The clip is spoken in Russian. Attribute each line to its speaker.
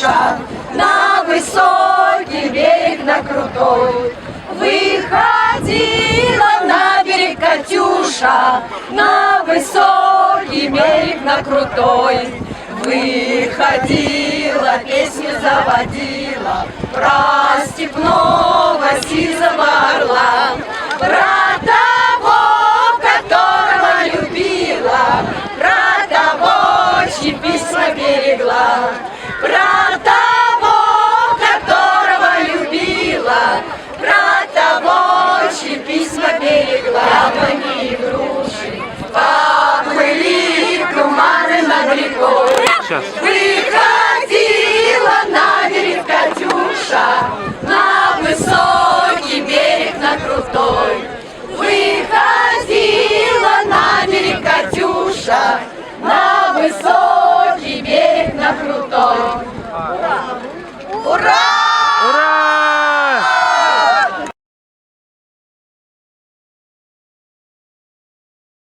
Speaker 1: Катюша, на высокий берег, на крутой. Выходила на берег Катюша, на высокий берег, на крутой. Выходила, песню заводила про степного сизого орла, про того, которого любила, про того, чьи письма берегла, про
Speaker 2: Сейчас.
Speaker 1: Выходила на берег Катюша, на высокий берег, на крутой. Выходила на берег Катюша, на высокий берег, на крутой. Ура! Ура!